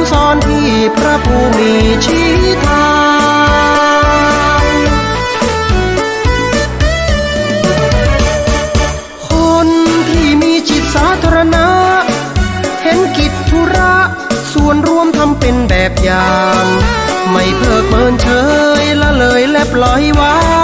ำสอนที่พระภูมิชี้ทางคนที่มีจิตสาธารณะ เห็นกิจธุระ ส่วนรวมทำเป็นแบบอย่าง ไม่เพิกเมินเฉยละเลยและปล่อยวาง